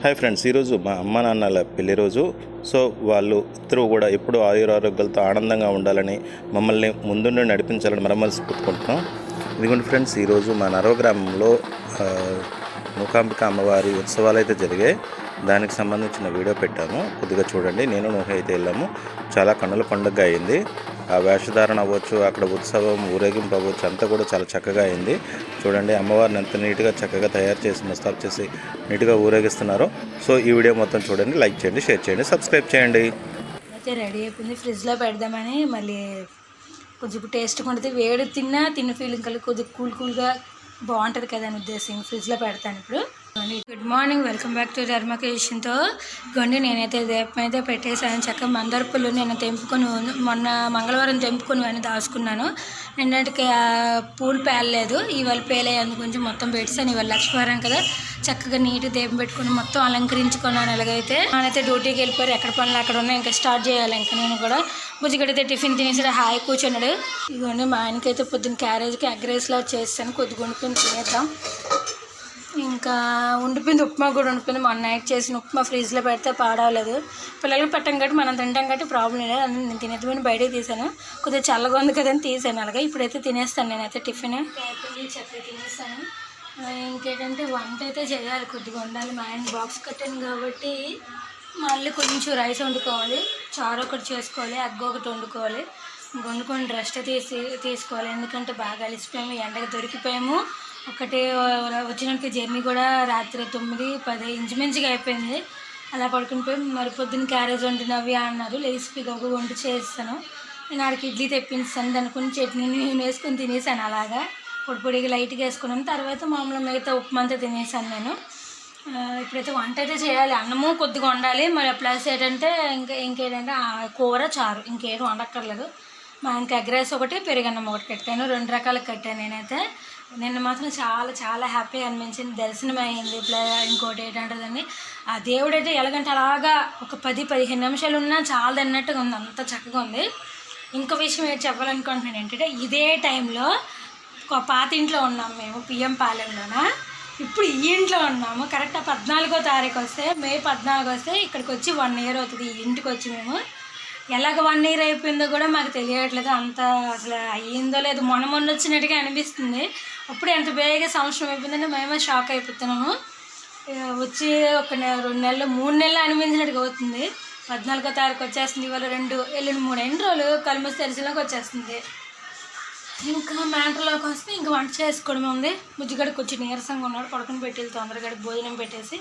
Hi friends ఈరోజు మా అమ్మ నాన్నల పెళ్ళి రోజు. సో వాళ్ళు ఇద్దరు కూడా ఎప్పుడూ ఆయురారోగ్యాలతో ఆనందంగా ఉండాలని మమ్మల్ని ముందుండి నడిపించాలని మరమల్సి పుట్టుకుంటున్నాం ఇదిగోండి ఫ్రెండ్స్ ఈరోజు మా నరవ గ్రామంలో మూకాంబిక అమ్మవారి ఉత్సవాలు అయితే జరిగాయి. దానికి సంబంధించిన వీడియో పెట్టాము. కొద్దిగా చూడండి. నేను నువ్వు అయితే వెళ్ళాము. చాలా కన్నుల పండుగ అయింది. ఆ వేషధారణ అవ్వచ్చు అక్కడ ఉత్సవం ఊరేగింపు అవ్వచ్చు అంతా కూడా చాలా చక్కగా అయింది. చూడండి అమ్మవారిని ఎంత నీట్గా చక్కగా తయారు చేసి ముస్తాబ్ చేసి నీట్గా ఊరేగిస్తున్నారు. సో ఈ వీడియో మొత్తం చూడండి. లైక్ చేయండి షేర్ చేయండి సబ్స్క్రైబ్ చేయండి. అయితే రెడీ అయిపోయింది. ఫ్రిడ్జ్లో పెడదామని మళ్ళీ కొంచెం టేస్ట్గా ఉంటుంది. వేడి తిన్నా తిన్న ఫీలింగ్ కలిగి కొద్దిగా కూల్ కూల్గా బాగుంటుంది కదా అని ఉద్దేశం. ఫ్రిడ్జ్లో పెడతాను ఇప్పుడు. Good morning welcome back to ధర్మకేషన్తో గొండి నేనైతే దీపం అయితే పెట్టేశాను. చక్కగా మందరపులు నేను తెంపుకొని మొన్న మంగళవారం తెంపుకొని అని దాచుకున్నాను. నిన్నటికి పూలు పేలలేదు. ఇవాళ పేలే అందు కొంచెం మొత్తం పెట్టాను ఇవాళ లక్ష్మీవారం కదా. చక్కగా నీట్గా దీపం పెట్టుకుని మొత్తం అలంకరించుకున్నాను ఎలాగైతే నేనైతే డ్యూటీకి వెళ్ళిపోయారు ఎక్కడ పనులు అక్కడ ఉన్నాయి ఇంకా స్టార్ట్ చేయాలి ఇంకా నేను కూడా. బుజ్జిగడితే టిఫిన్ తినేసాడు హాయి కూర్చున్నాడు. ఇదిగోండి మా ఆయనకైతే పొద్దున్న క్యారేజ్కి ఎగ్ చేస్తాను. కొద్దిగా కొనుక్కొని తినేద్దాం. ఇంకా ఉండిపోయింది ఉప్మా కూడా ఉండిపోయింది మొన్న నైట్ చేసిన ఉప్మా ఫ్రిడ్జ్లో పెడితే పాడవలేదు. పిల్లలకి పెట్టాం కాబట్టి మనం తింటాం కాబట్టి ప్రాబ్లం లేదు. నేను తినేద్దామని బయటకు తీసాను. కొద్దిగా చల్లగా ఉంది కదా అని తీసాను. అలాగే ఇప్పుడైతే తినేస్తాను నేనైతే టిఫిన్. చెప్పి తినేస్తాను ఇంకేంటంటే వంట అయితే చేయాలి. కొద్దిగా ఉండాలి మా ఆయన బాక్స్ కట్టాను కాబట్టి మళ్ళీ కొంచెం రైస్ వండుకోవాలి. చారు ఒకటి చేసుకోవాలి. అగ్గ ఒకటి వండుకోవాలి. ఇంక వండుకొని రెస్ట్ తీసి తీసుకోవాలి. ఎందుకంటే బాగా అలిసిపోయాము. ఎండగా దొరికిపోయాము. ఒకటి వచ్చినాక జర్నీ కూడా రాత్రి తొమ్మిది పది ఇంచుమించుగా అయిపోయింది. అలా పడుకుని పోయి మరి పొద్దున్న క్యారేజ్ వండినవి అన్నారు. లేచి ఒక వంట చేస్తాను. నేను ఆడికి ఇడ్లీ తెప్పించాను. దాని కొంచెం చట్నీ నేను వేసుకొని తినేసాను అలాగా. పొడి పొడిగా లైట్గా వేసుకున్నాను. తర్వాత మామూలు మిగతా ఉప్మా అంతా తినేసాను నేను. ఇప్పుడైతే వంట అయితే చేయాలి. అన్నము కొద్దిగా వండాలి. మరి ప్లస్ ఏంటంటే ఇంకా ఇంకేంటంటే కూర చారు. ఇంకేం వండక్కర్లేదు. మా ఇంకా ఎగ్ రైస్ ఒకటి పెరుగన్నం ఒకటి కట్టాను. రెండు రకాలు కట్టాను నేనైతే. నిన్న మాత్రం చాలా చాలా హ్యాపీ అనిపించింది. దర్శనం అయింది. ప్లస్ ఇంకోటి ఏంటంటుందండి ఆ దేవుడు అయితే ఎలాగంటే అలాగా ఒక పది పదిహేను నిమిషాలు ఉన్నా చాలా అన్నట్టుగా ఉంది. అంత చక్కగా ఉంది. ఇంకో విషయం ఏంటి చెప్పాలనుకుంటున్నాను ఏంటంటే ఇదే టైంలో ఒక పాత ఇంట్లో ఉన్నాం మేము పిఎం పాలెంలోన? ఇప్పుడు ఈ ఇంట్లో ఉన్నాము. కరెక్ట్ పద్నాలుగో తారీఖు వస్తే మే పద్నాలుగు వస్తే ఇక్కడికి వచ్చి వన్ ఇయర్ అవుతుంది. ఈ ఇంటికి వచ్చి మేము. ఎలాగ వన్ ఇయర్ అయిపోయిందో కూడా మాకు తెలియట్లేదు. అంత అసలు అయ్యిందో లేదు మొన్న మొన్న వచ్చినట్టుగా అనిపిస్తుంది. అప్పుడు ఎంత బేగా సంవత్సరం అయిపోయిందంటే మేమే షాక్ అయిపోతున్నాము. వచ్చి ఒక నెల రెండు నెలలు మూడు నెలలు అనిపించినట్టుగా అవుతుంది. పద్నాలుగో తారీఖు వచ్చేస్తుంది ఇవాళ రెండు ఎల్లుండి మూడు ఎన్ని రోజులు కలిమసి తెలిసిలోకి వచ్చేస్తుంది. ఇంకా మ్యాంటర్లోకి వస్తే ఇంకా వంట చేసుకోవడం ఉంది. బుజ్జిగడికి కొంచెం నీరసంగా ఉన్నాడు పడుకుని పెట్టి తొందరగా భోజనం పెట్టేసి.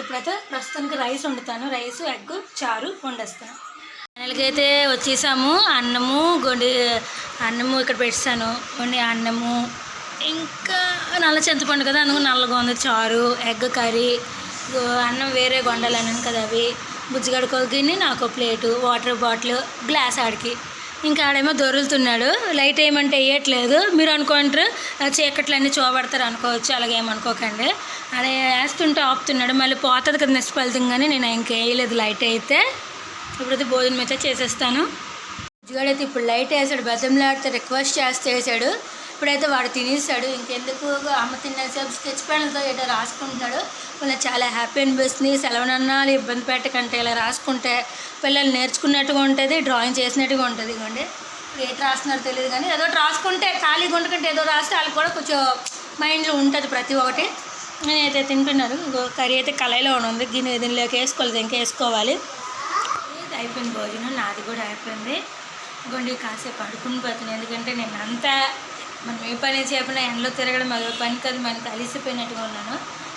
ఇప్పుడైతే ప్రస్తుతానికి రైస్ వండుతాను. రైస్ ఎగ్ చారు వండేస్తాను. అయితే వచ్చేసాము. అన్నము గొండి అన్నము ఇక్కడ పెట్టాను కొన్ని అన్నము ఇంకా నల్ల చింతపండు కదా అందుకు నల్లగా ఉంది. చారు ఎగ్ కర్రీ అన్నం వేరే గొండాలన్నాను కదా అవి. బుజ్జిగడుకోగిని నాకు ఒక ప్లేటు వాటర్ బాటిల్ గ్లాస్ ఆడికి. ఇంకా ఆడేమో దొరుకుతున్నాడు. లైట్ ఏమంటే వేయట్లేదు. మీరు అనుకుంటారు చీకట్లన్నీ చూపడతారు అనుకోవచ్చు అలాగే ఏమనుకోకండి అదే వేస్తుంటే ఆపుతున్నాడు. మళ్ళీ పోతుంది కదా నెక్స్ట్ కానీ నేను ఇంకేయలేదు లైట్ అయితే. ఇప్పుడైతే భోజనం అయితే చేసేస్తాను. అయితే ఇప్పుడు లైట్ వేసాడు బతంలాడితే రిక్వెస్ట్ చేస్తే వేసాడు ఇప్పుడైతే వాడు తినేసాడు. ఇంకెందుకు అమ్మ తినేసేపు స్కెచ్ పెన్లతో ఏదో రాసుకుంటాడు వాళ్ళకి చాలా హ్యాపీ అనిపిస్తుంది. సెలవునన్నాలు ఇబ్బంది పెట్టకంటే ఇలా రాసుకుంటే పిల్లలు నేర్చుకున్నట్టుగా ఉంటుంది డ్రాయింగ్ చేసినట్టుగా ఉంటుంది ఇవ్వండి ఏటి రాస్తున్నారో తెలియదు కానీ ఏదో రాసుకుంటే ఖాళీగా ఉండకుంటే ఏదో రాస్తే వాళ్ళకి కూడా కొంచెం మైండ్లో ఉంటుంది ప్రతి ఒక్కటి. నేనైతే తింటున్నారు కర్రీ అయితే కళాయిలో ఉంది. గిన్నె దీనిలోకి వేసుకోలేదు ఇంకా వేసుకోవాలి. అయిపోయింది భోజనం నాది కూడా అయిపోయింది. ఇంకోండి కాసేపు పడుకుని పోతుంది ఎందుకంటే నేను అంతా మనం ఏ పని చేయకుండా ఎండలో తిరగడం అదో పని కదా మనకి అలిసిపోయినట్టుగా ఉన్నాను.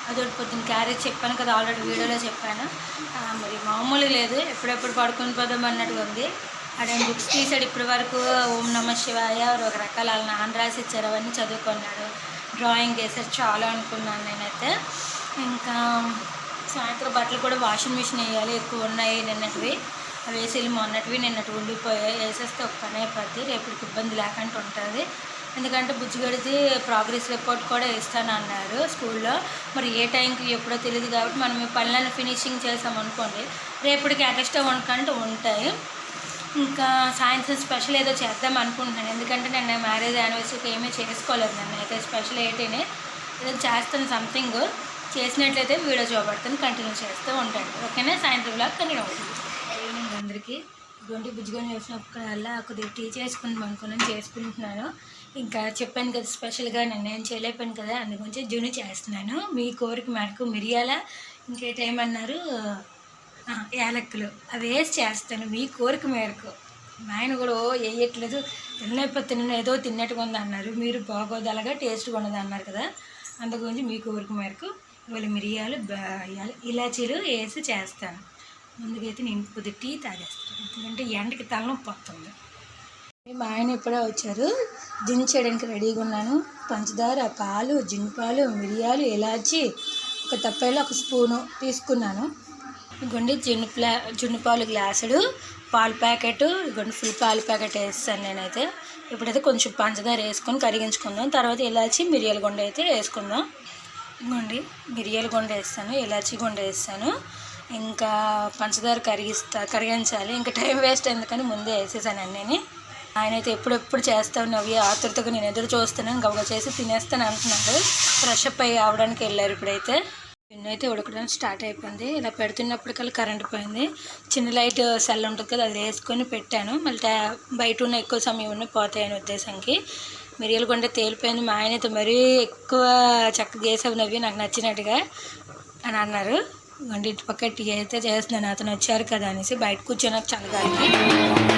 అదొకటి పొద్దున్న క్యారేజ్ చెప్పాను కదా ఆల్రెడీ వీడియోలో చెప్పాను. మరి మామూలు లేదు. ఎప్పుడెప్పుడు పడుకుని పోదాం అన్నట్టుగా ఉంది. అడే బుక్స్ తీసాడు ఇప్పటి వరకు ఓం నమ శివాయ ఒక రకాల వాళ్ళ నాన్న రాసి ఇచ్చారు అవన్నీ చదువుకున్నాడు. డ్రాయింగ్ వేసారు చాలా అనుకున్నాను నేనైతే. ఇంకా సాయంత్రం బట్టలు కూడా వాషింగ్ మిషన్ వేయాలి ఎక్కువ ఉన్నాయి నిన్నటివి. అవి వేసి మొన్నటివి నిన్నటి ఉండిపోయాయి వేసేస్తే ఒక పని అయిపోద్ది రేపటికి ఇబ్బంది లేకుండా ఉంటుంది. ఎందుకంటే బుజ్జిగడిది ప్రోగ్రెస్ రిపోర్ట్ కూడా ఇస్తాను అన్నారు స్కూల్లో. మరి ఏ టైంకి ఎప్పుడో తెలియదు కాబట్టి మనం ఈ పనులను ఫినిషింగ్ చేసాం అనుకోండి రేపటికి ఎక్స్ట్రా వండుకంటే ఉంటాయి. ఇంకా సాయంత్రం స్పెషల్ ఏదో చేద్దాం అనుకుంటున్నాను. ఎందుకంటే నేను మ్యారేజ్ యానివర్సరీకి ఏమీ చేసుకోలేదు నేను అయితే స్పెషల్ ఏంటిని ఏదో చేస్తాను సంథింగ్ చేసినట్లయితే వీడియో చూపడతాను కంటిన్యూ చేస్తూ ఉంటాను ఓకేనా? సాయంత్రం బ్లాగ్ కంటిన్యూ అవుతుంది అందరికీ గొంటి బుజ్జిగా చేసినప్పుడల్లా కొద్దిగా టీ చేసుకుందాం అనుకున్నాను చేసుకుంటున్నాను. ఇంకా చెప్పాను కదా స్పెషల్గా నేను చేయలేపాను కదా అందుగురించి జును చేస్తున్నాను. మీ కోరిక మేరకు మిరియాల ఇంకేటేమన్నారు? యాలక్కులు. అవి వేసి చేస్తాను మీ కోరిక మేరకు. మా ఆయన కూడా ఓ వేయట్లేదు తిన్నప్పుడు తిన్న ఏదో తిన్నట్టుగా ఉంది అన్నారు. మీరు బాగోదలగా టేస్ట్గా ఉండదు అన్నారు కదా. అందు మీ కోరిక మేరకు ఇవాళ మిరియాలు ఇలాచీలు వేసి చేస్తాను. ముందుకైతే నేను కొద్దిగా టీ తాగేస్తాను. ఎందుకంటే ఎండకి తలనొప్పి వస్తుంది. మా ఆయన ఇప్పుడే వచ్చారు. దించేయడానికి రెడీగా ఉన్నాను. పంచదార పాలు జిన్పాలు మిరియాలు ఇలాచి ఒక తప్పేలో ఒక స్పూను తీసుకున్నాను. ఇగోండి జున్ను ప్లా జున్ను పాలు గ్లాసుడు పాలు ప్యాకెట్ ఇగోండి ఫుల్ పాల ప్యాకెట్ వేస్తాను నేనైతే. ఇప్పుడైతే కొంచెం పంచదార వేసుకొని కరిగించుకుందాం. తర్వాత ఇలాచి మిరియాల గుండె అయితే వేసుకుందాం. ఇగోండి మిరియాల గుండ వేస్తాను ఇలాచి గుండ వేస్తాను. ఇంకా పంచదార కరిగిస్తా కరిగించాలి. ఇంకా టైం వేస్ట్ ఎందుకని ముందే వేసేసాను అన్నీ ఆయన అయితే ఎప్పుడెప్పుడు చేస్తావు నవ్వి ఆతృతగా నేను ఎదురు చూస్తున్నాను. గబగ చేసి తినేస్తాను అంటున్నాడు. ఫ్రెష్ అప్ అయ్యి అవడానికి వెళ్ళారు ఇప్పుడైతే. పిన్ అయితే ఉడకడం స్టార్ట్ అయిపోయింది. ఇలా పెడుతున్నప్పటికల్లా కరెంట్ పోయింది. చిన్న లైట్ సెల్ ఉంటుంది కదా అది వేసుకొని పెట్టాను. మళ్ళీ బయట ఉన్న ఎక్కువ సమయం ఉన్న పోతాయని ఉద్దేశంకి. మిరియాలు కొండ తేలిపోయింది. మా ఆయన అయితే మరీ ఎక్కువ చక్కగా చేసావు నవ్వి నాకు నచ్చినట్టుగా అని అన్నారు. ఇటు పక్క టీ అయితే చేస్తున్నాను. అతను వచ్చారు కదా అనేసి బయట కూర్చొని చల్లగాలికి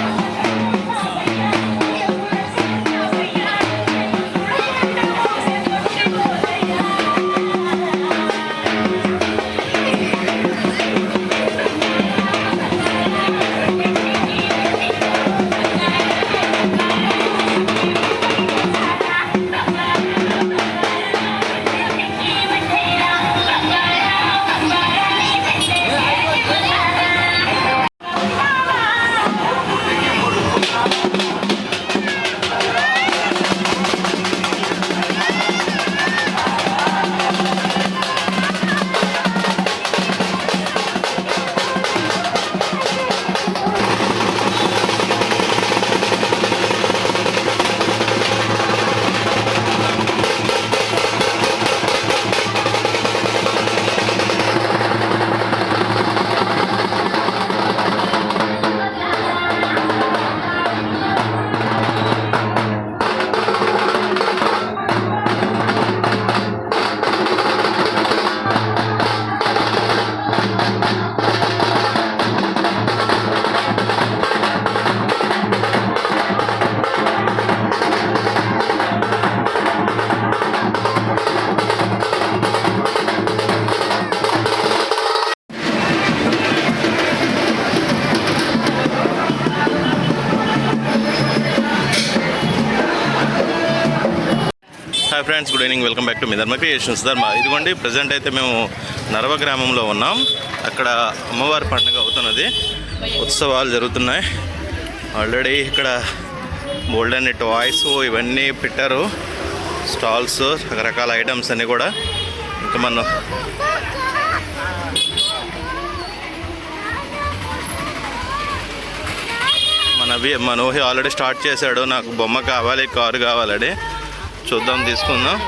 hi friends good evening welcome back to me Dharma creations ధర్మ ఇదిగోండి ప్రజెంట్ అయితే మేము నరవ గ్రామంలో ఉన్నాం. అక్కడ అమ్మవారి పండుగ అవుతున్నది. ఉత్సవాలు జరుగుతున్నాయి. ఆల్రెడీ ఇక్కడ బోల్డ్ అనే టాయ్స్ ఇవన్నీ పెట్టారు. స్టాల్స్ రకరకాల ఐటమ్స్ అన్నీ కూడా. ఇంకా మనం మన మనోహి ఆల్రెడీ స్టార్ట్ చేశాడు. నాకు బొమ్మ కావాలి కారు కావాలని. చూద్దాం తీసుకుందాం.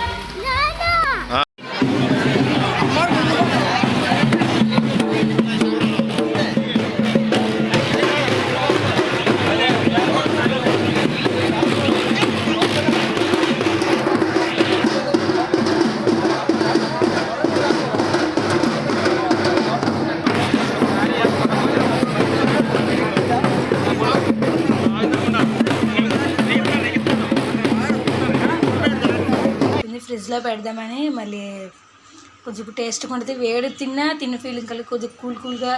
ఫ్రిడ్జ్లో పెడదామని మళ్ళీ కొంచెం టేస్ట్ ఉంటుంది వేడి తిన్నా తిన్న ఫీలింగ్ కలిగి కొద్దిగా కూల్ కూల్గా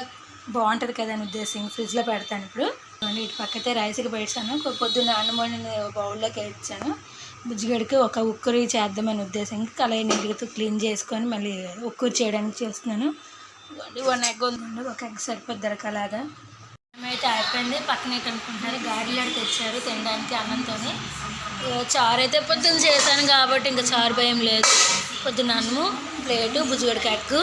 బాగుంటుంది కదా అని ఉద్దేశం. ఫ్రిడ్జ్లో పెడతాను ఇప్పుడు. ఇటు పక్కతే రైస్కి పెట్టాను. పొద్దున్న అన్నం బౌల్లోకి వేయించాను బుజ్జిగడికి ఒక ఉక్కురి చేద్దామని ఉద్దేశం. కళాయి నీట్గా క్లీన్ చేసుకొని మళ్ళీ ఉక్కురి చేయడానికి చేస్తున్నాను. వన్ ఎగ్ ఉందండి ఒక ఎగ్ సరిపోద్ది దొరకలాగా అయితే అయిపోయింది. పక్కనే కనుక్కుంటున్నారు. గాడిలాడు తెచ్చారు తినడానికి అన్నంతో చారు అయితే పొద్దున్న చేశాను కాబట్టి ఇంకా చారు భయం లేదు. పొద్దున్న అన్నము ప్లేటు బుజ్జిగడికి ఎగ్గు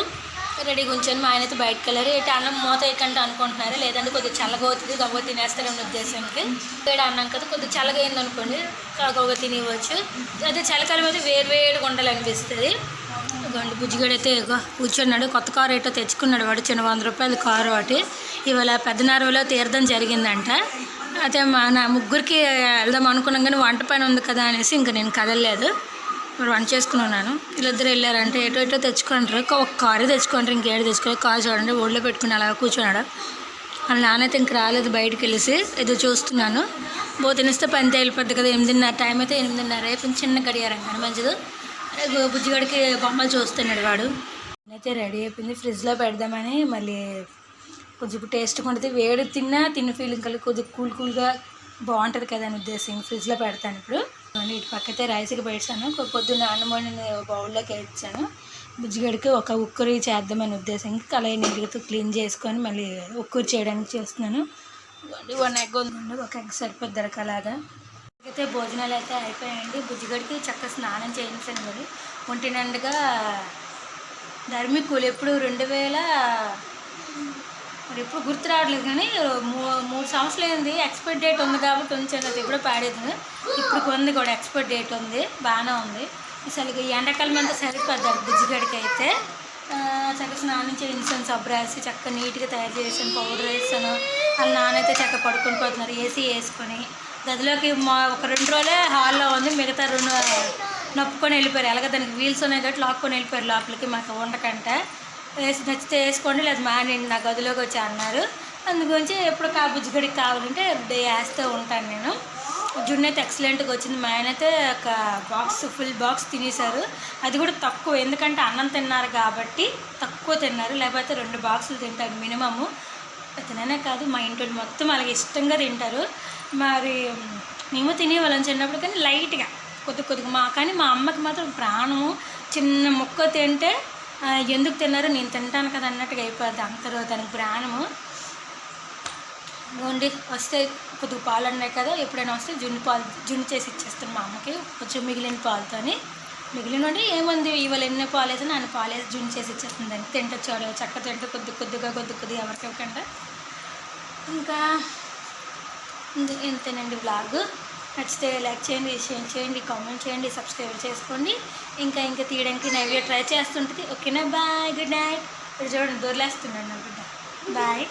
రెడీగా ఉంచాను మా ఆయన అయితే బయటకు వెళ్ళారు. ఇటు అన్నం మూత ఎక్కంటే అనుకుంటున్నారు. లేదంటే కొద్దిగా చల్లగవుతుంది గవ్వ తినేస్తారని ఉద్దేశానికి వేడి అన్నం కదా కొద్దిగా చల్లగైంది అనుకోండి కాగోగా తినేవచ్చు అదే చలికాలం అయితే వేరు వేడిగా ఉండాలనిపిస్తుంది. గండు బుజ్జిగడైతే అయితే కూర్చున్నాడు. కొత్త కారు ఏటో తెచ్చుకున్నాడు వాడు చిన్న వంద రూపాయల కారు ఒకటి ఇవాళ పెద్దనారులో తీర్థం జరిగిందంట. అయితే మా నా ముగ్గురికి వెళ్దాం అనుకున్నాం కానీ వంట పైన ఉంది కదా అనేసి ఇంకా నేను కదలలేదు. మరి వంట చేసుకుని ఉన్నాను. వీళ్ళిద్దరు వెళ్ళారంటే ఎటో ఎటో తెచ్చుకుంటారు. ఒక కారు తెచ్చుకుంటారు ఇంకేడు తెచ్చుకోలేదు కారు చూడండి ఒళ్ళో పెట్టుకుని అలా కూర్చున్నాడు. వాళ్ళ నాన్నైతే ఇంక రాలేదు బయటికి వెళ్ళేసి ఏదో చూస్తున్నాను. బో తినిస్తే పని తేలిపోద్ది కదా ఎనిమిదిన్నర టైం అయితే ఎనిమిదిన్నర. రేపు చిన్న గడియారం కానీ మంచిది. రేపు బుజ్జిగడికి బొమ్మలు చూస్తున్నాడు వాడు. అయితే రెడీ అయిపోయింది ఫ్రిడ్జ్లో పెడదామని మళ్ళీ కొంచెం టేస్ట్గా ఉంటుంది వేడి తిన్నా తిన్న ఫీలింగ్ కలిగి కొద్దిగా కూల్ కూల్గా బాగుంటుంది కదా అని ఉద్దేశం. ఫ్రిడ్జ్లో పెడతాను ఇప్పుడు. ఇటు పక్కతే రైస్కి పెట్టాను. పొద్దున్న అన్నం బౌల్లోకి వేయించాను. బుజ్జిగడికి ఒక ఉక్కురి చేద్దామని ఉద్దేశం. కళాయి నీటితో క్లీన్ చేసుకొని మళ్ళీ ఉక్కురి చేయడానికి చేస్తున్నాను. వన్ ఎగ్ ఉంది. ఒక ఎగ్ సరిపోద్ది దొరకలాగా అయితే భోజనాలు అయితే అయిపోయాయండి. బుజ్జిగడికి చక్కగా స్నానం చేయించాను మరి. ఒంటినండుగా ధర్మికులు ఎప్పుడు రెండు వేల మరి ఎప్పుడు గుర్తు రావట్లేదు కానీ మూ మూడు సంవత్సరాలు అయింది. ఎక్స్పైర్ డేట్ ఉంది కాబట్టి ఉంచాను అది ఎప్పుడో పాడేది. ఇప్పుడు కొంది కూడా ఎక్స్పైర్ డేట్ ఉంది బాగానే ఉంది. అసలు ఎండాకాలం అంతా సరిపోద్దారు బుజ్జిగడికి అయితే. చక్కగా స్నానం చేయించాను సబ్బు రాసి చక్కగా నీట్గా తయారు చేసాను పౌడర్ వేసాను వాళ్ళ నాన్నైతే చక్కగా పడుకొని పోతున్నారు ఏసీ వేసుకొని. గదిలోకి మా ఒక రెండు రోజులే హాల్లో ఉంది మిగతా రెండు నొప్పుకొని వెళ్ళిపోయారు. ఎలాగ దానికి వీల్స్ ఉన్నాయి కాబట్టి లాక్కొని వెళ్ళిపోయారు లోపలికి మాకు ఉండకంటే. వేసి నచ్చితే వేసుకోండి లేదా మానేయండి నా గదిలోకి వచ్చి అన్నారు. అందుగురించి ఎప్పుడు కా బుజ్జిగడికి కావాలంటే డే వేస్తూ ఉంటాను నేను. జున్ను అయితే ఎక్సలెంట్గా వచ్చింది. మా ఆయన అయితే ఒక బాక్స్ ఫుల్ బాక్స్ తినేశారు. అది కూడా తక్కువ ఎందుకంటే అన్నం తిన్నారు కాబట్టి తక్కువ తిన్నారు. లేకపోతే రెండు బాక్సులు తింటారు మినిమము. తిననే కాదు మా ఇంట్లో మొత్తం అలాగే ఇష్టంగా తింటారు. మరి మేము తినేవాళ్ళం చిన్నప్పుడు కానీ లైట్గా కొద్ది కొద్దిగా మా కానీ మా అమ్మకి మాత్రం ప్రాణము చిన్న ముక్క తింటే ఎందుకు తిన్నారు? నేను తింటాను కదా అన్నట్టుగా అయిపోద్ది. అంతలో దానికి ప్రాణము. ఉండి వస్తే కొద్దిగా పాలు ఉన్నాయి కదా. ఎప్పుడైనా వస్తే జున్ను పాలు జున్ను చేసి ఇచ్చేస్తాను మా అమ్మకి. కొంచెం మిగిలిన పాలతోని. మిగిలిన ఉండి ఏముంది ఇవాళ ఎన్ని పాలు వేసినా నన్ను పాలు వేసి జున్ను చేసి ఇచ్చేస్తుంది దాన్ని తింటొచ్చు వాడు చక్క తింటే కొద్ది కొద్దిగా కొద్ది కొద్దిగా ఎవరికివ్వకుండా ఇంకా ఇంతేనండి బ్లాగ్? నచ్చితే లైక్ చేయండి షేర్ చేయండి కామెంట్ చేయండి సబ్స్క్రైబ్ చేసుకోండి. ఇంకా ఇంకా తీయడానికి నవ్య ట్రై చేస్తుంటుంది. ఓకేనా? Bye good night. ఇప్పుడు చూడండి దొరిలేస్తున్నాను నా బిడ్డ. బాయ్.